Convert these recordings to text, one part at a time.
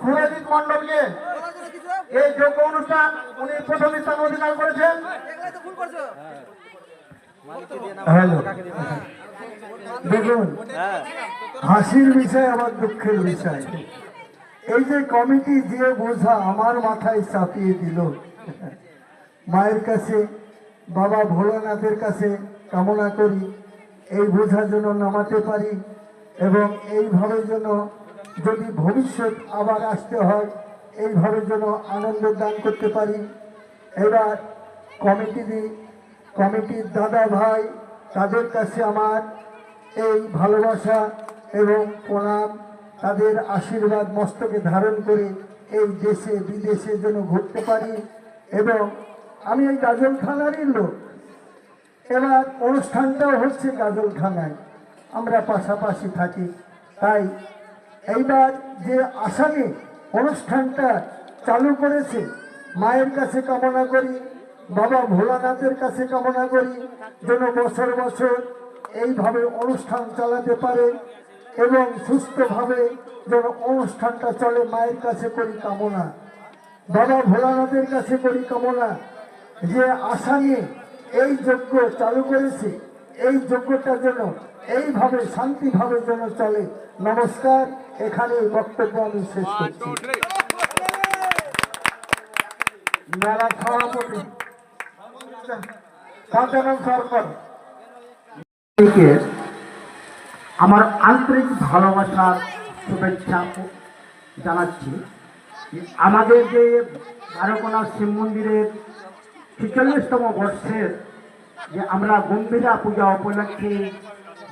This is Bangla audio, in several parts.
সুরজিৎ মন্ডলকে এই যোগ্য অনুষ্ঠান উনি প্রথম স্থান অধিকার করেছেন। হ্যালো। দেখুন, হাসির বিষয় আমার দুঃখের বিষয়। এই যে কমিটি যে বোঝা আমার মাথায় চাপিয়ে দিল। মায়ের কাছে, বাবা ভোলানাথের কাছে কামনা করি। এই বোঝা যেন নামাতে পারি এবং এইভাবে যেন যদি ভবিষ্যৎ আবার আসতে হয়, এইভাবে যেন আনন্দ দান করতে পারি। এবার কমিটি কমিটির দাদা ভাই, তাদের কাছে আমার এই ভালোবাসা এবং প্রণাম, তাদের আশীর্বাদ মস্তকে ধারণ করে এই দেশে, বিদেশে যেন ঘুরতে পারি এবং আমি এই গাজলখানারই লোক। এবার অনুষ্ঠানটাও হচ্ছে গাজলখানায় আমরা পাশাপাশি থাকি, তাই এইবার যে আসামে অনুষ্ঠানটা চালু করেছে, মায়ের কাছে কামনা করি, বাবা ভোলানাথের কাছে কামনা করি, যেন বছর বছর এইভাবে অনুষ্ঠান চালাতে পারে এবং সুস্থভাবে যেন অনুষ্ঠানটা চলে মায়ের কাছে করি কামনা। বাবা ভোলানাথের কাছে করি কামনা। যে আসামে এই যজ্ঞ চালু করেছে, এই যজ্ঞটা যেন এইভাবে শান্তিভাবে যেন চলে। নমস্কার এখানে বক্তব্য আমি শেষ করছি। মেলা সভাপতি শান্তনু সরকার থেকে আমার আন্তরিক ভালোবাসার শুভেচ্ছা জানাচ্ছি। আমাদের যে বারোকোনা শিব মন্দিরের ছেচল্লিশতম বর্ষের যে আমরা গম্ভীরা পূজা উপলক্ষে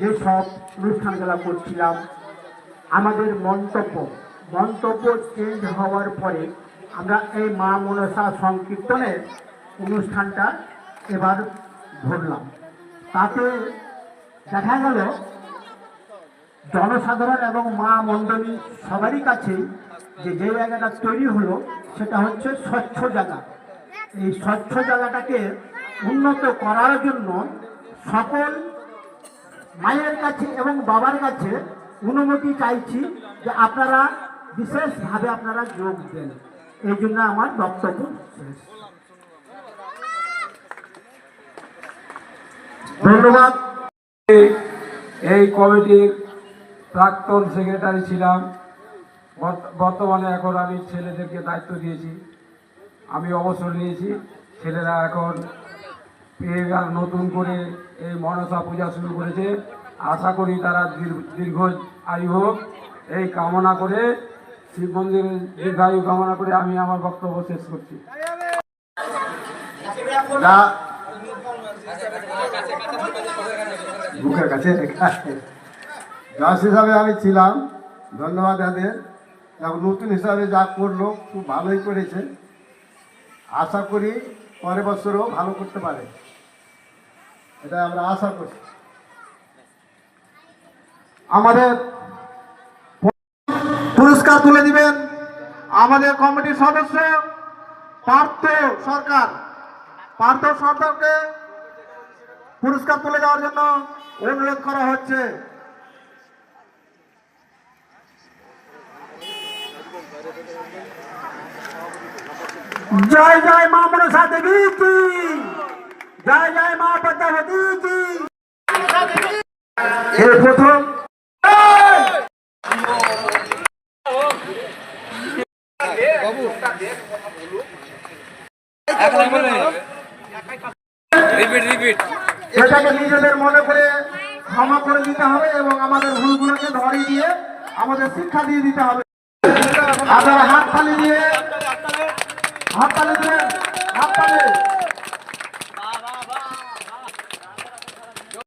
যেসব অনুষ্ঠানগুলো করছিলাম, আমাদের মন্তব্য মন্তব্য চেঞ্জ হওয়ার পরে আমরা এই মা মনসা সংকীর্তনের অনুষ্ঠানটা এবার ধরলাম। তাতে দেখা গেল, জনসাধারণ এবং মা মণ্ডলী সবারই কাছে যে যে জায়গাটা তৈরি হলো, সেটা হচ্ছে স্বচ্ছ জায়গা। এই স্বচ্ছ জায়গাটাকে উন্নত করার জন্য সকল মায়ের কাছে এবং বাবার কাছে অনুমতি চাইছি যে আপনারা বিশেষভাবে আপনারা যোগ দেন। এই জন্য আমার বক্তব্য ধন্যবাদ। এই কমিটির প্রাক্তন সেক্রেটারি ছিলাম। বর্তমানে এখন আমি ছেলেদেরকে দায়িত্ব দিয়েছি। আমি অবসর নিয়েছি। ছেলেরা এখন পেয়ে নতুন করে এই মনসা পূজা শুরু করেছে। আশা করি তারা দীর্ঘ- দীর্ঘ আয়ু হোক। এই কামনা করে শিব মন্দিরের দীর্ঘায়ু কামনা করে আমি আমার বক্তব্য শেষ করছি। বুকের কাছে হিসাবে আমি ছিলাম। ধন্যবাদ এদের এবং নতুন হিসাবে যা করল খুব ভালোই করেছে। আশা করি পরের বছরও ভালো করতে পারে। এটা আমরা আশা করছি। আমাদের পুরস্কার তুলে দিবেন আমাদের কমিটির সদস্য পার্থ সরকার। পার্থ সরকারকে পুরস্কার তুলে দেওয়ার জন্য অনুরোধ করা হচ্ছে। জয় জয় মা কি? জয় জয় মা পদ্মাবতী কি এর প্রথম। এটাকে নিজেদের মনে করে ক্ষমা করে দিতে হবে এবং আমাদের ভুলগুলোকে ধরিয়ে দিয়ে আমাদের শিক্ষা দিয়ে দিতে হবে। আপনারা হাত তালি দিয়ে